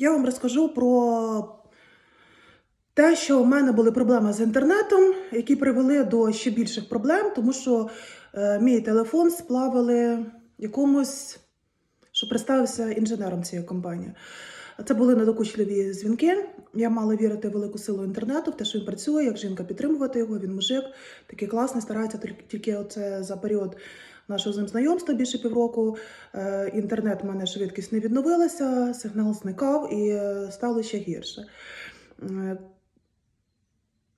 Я вам розкажу про те, що в мене були проблеми з інтернетом, які привели до ще більших проблем, тому що е, мій телефон сплавили якомусь, що представився інженером цієї компанії. Це були надокучливі дзвінки. Я мала вірити в велику силу інтернету, в те, що він працює, як жінка підтримувати його. Він мужик, такий класний, старається тільки оце за період нашого з ним знайомства більше півроку. Е, Інтернет в мене швидкість не відновилася, сигнал зникав і е, стало ще гірше. Е,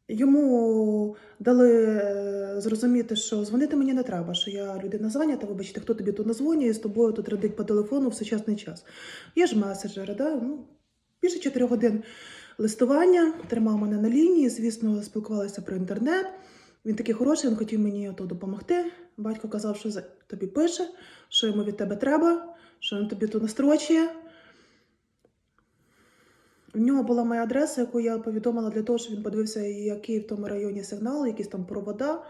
Йому дали зрозуміти, що дзвонити мені не треба, що я людина зайнята, вибачте, хто тобі тут назвонює, з тобою тут радить по телефону в сучасний час. Є ж меседжери, да? ну, більше 4 годин листування, тримав мене на лінії, звісно, спілкувалися про інтернет. Він такий хороший, він хотів мені ото допомогти. Батько казав, що тобі пише, що йому від тебе треба, що він тобі тут настрочує. В нього була моя адреса, яку я повідомила для того, щоб він подивився, який в тому районі сигнал, якісь там провода.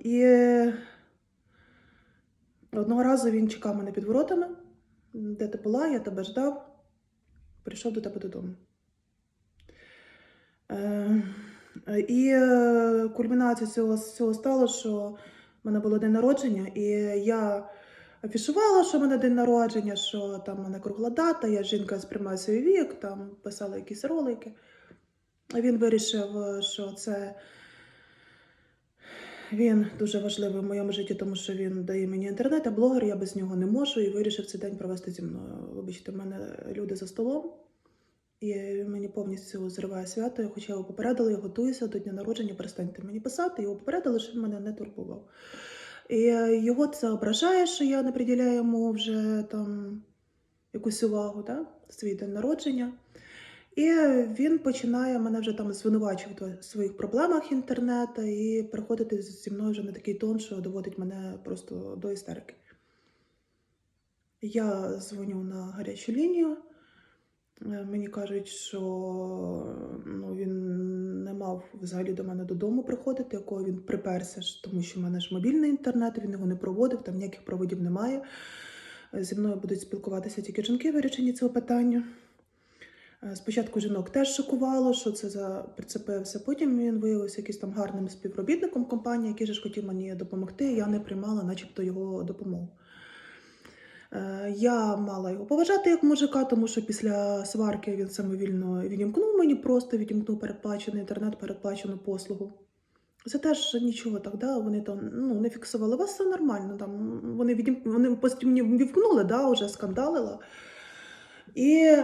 І одного разу він чекав мене під воротами. Де ти була, я тебе ждав. Прийшов до тебе додому. Е, І е, кульмінацією цього, цього стало, що в мене було день народження, і я афішувала, що в мене день народження, що там в мене кругла дата, я жінка сприймаю свій вік, там писала якісь ролики. А Він вирішив, що це він дуже важливий в моєму житті, тому що він дає мені інтернет, а блогер я без нього не можу, і вирішив цей день провести зі мною. Вибачте, в мене люди за столом, і мені повністю зриває свято. Я хоча його попередила, я готуюся до дня народження, перестаньте мені писати, його попередили, що мене не турбував. І його це ображає, що я не приділяю йому вже там якусь увагу, да? свій день народження. І він починає мене вже там звинувачувати в своїх проблемах інтернету і переходити зі мною вже на такий тон, що доводить мене просто до істерики. Я дзвоню на гарячу лінію. Е, Мені кажуть, що ну, він не мав взагалі до мене додому приходити, якого він приперся, тому що в мене ж мобільний інтернет, він його не проводив, там ніяких проводів немає. Е, Зі мною будуть спілкуватися тільки жінки вирішенні цього питання. Е, Спочатку жінок теж шокувало, що це за прицепився. Потім він виявився якийсь там гарним співробітником компанії, який же ж хотів мені допомогти. Я не приймала, начебто, його допомогу. Е, Я мала його поважати як мужика, тому що після сварки він самовільно відімкнув мені, просто відімкнув передплачений інтернет, передплачену послугу. Це теж нічого так, да? вони там ну, не фіксували. Вас все нормально. Там, вони відім... вони потім мені вівкнули, да, вже скандалила. І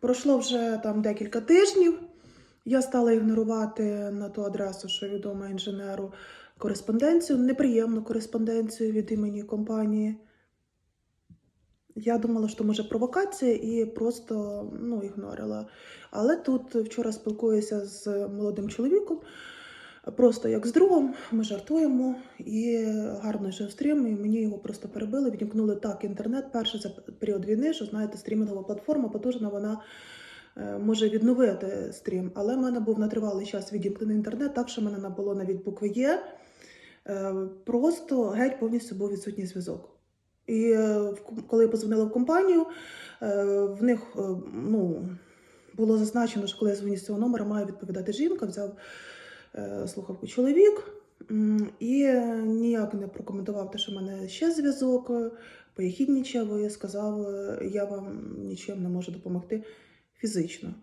пройшло вже там декілька тижнів. Я стала ігнорувати на ту адресу, що відома інженеру, кореспонденцію, неприємну кореспонденцію від імені компанії. Я думала, що може провокація і просто ну, ігнорила. Але тут вчора спілкуюся з молодим чоловіком, просто як з другом, ми жартуємо і гарно йшов стрім, і мені його просто перебили, відімкнули так інтернет. Перший за період війни, що знаєте, стрімінгова платформа потужна, вона е, може відновити стрім. Але в мене був на тривалий час відімкнений інтернет, так що в мене не було навіть букви Є. Е, Просто геть повністю був відсутній зв'язок. І е, коли я позвонила в компанію, е, в них е, ну, було зазначено, що коли я дзвоню з цього номера, має відповідати жінка, взяв слухавку чоловік і ніяк не прокоментував те, що в мене ще зв'язок, поєхіднічав і сказав, я вам нічим не можу допомогти фізично.